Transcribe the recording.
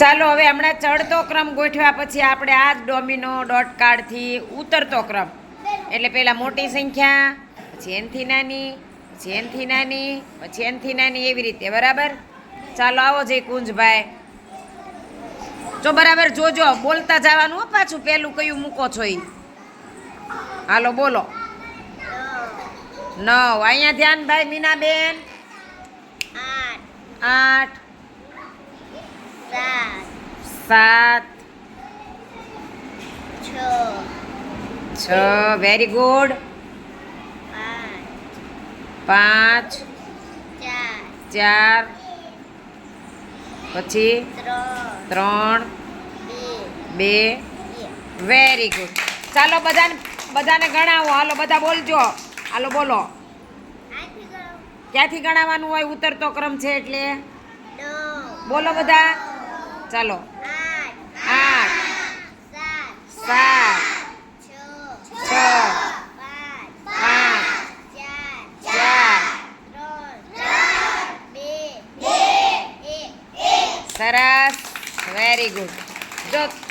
ચાલો હવે હમણાં ચડતો ક્રમ ગોઠવ્યા પછી આપણે આ જ ડોમિનો ડોટ કાર્ડથી ઉતરતો ક્રમ. એટલે પહેલાં મોટી સંખ્યા પછી એનથી નાની પછી એનથી નાની પછી એનથી નાની એવી રીતે બરાબર? ચાલો આવો જઈ કુંજભાઈ. જો બરાબર જોજો બોલતા જવાનું પાછું પેલું કયું મૂકો છો એ હાલો બોલો. નવ. અહીંયા ધ્યાન ભાઈ મીનાબેન. આઠ. આઠ. સાત. છ. વેરી ગુડ પાંચ. ચાર. પછી ત્રણ. બે. વેરી ગુડ ચાલો બધાને બધાને ગણાવો. હાલો બધા બોલજો. હાલો બોલો. ક્યાંથી ગણાવવાનું હોય? ઉતરતો ક્રમ છે એટલે? બોલો બધા. ચાલો આઠ આઠ સાત સાત છ છ પાંચ પાંચ ચાર ચાર ત્રણ બે એક સરસ. વેરી ગુડ જો